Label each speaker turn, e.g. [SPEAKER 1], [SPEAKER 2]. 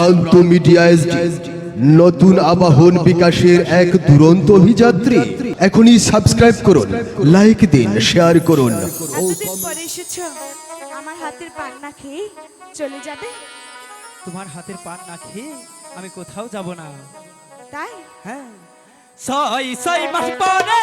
[SPEAKER 1] প্রান্ত মিডিয়া নতুন আবাহন বিকাশের এক দুরন্ত অভিযাত্রী। এখনই সাবস্ক্রাইব করুন লাইক দিন শেয়ার করুন।
[SPEAKER 2] পরে এসেছ আমার হাতের পান না খেয়ে চলে যাবে?
[SPEAKER 3] তোমার হাতের পান না খেয়ে আমি কোথাও যাব না।
[SPEAKER 2] তাই?
[SPEAKER 3] হ্যাঁ। ছয় ছয় মাস পরে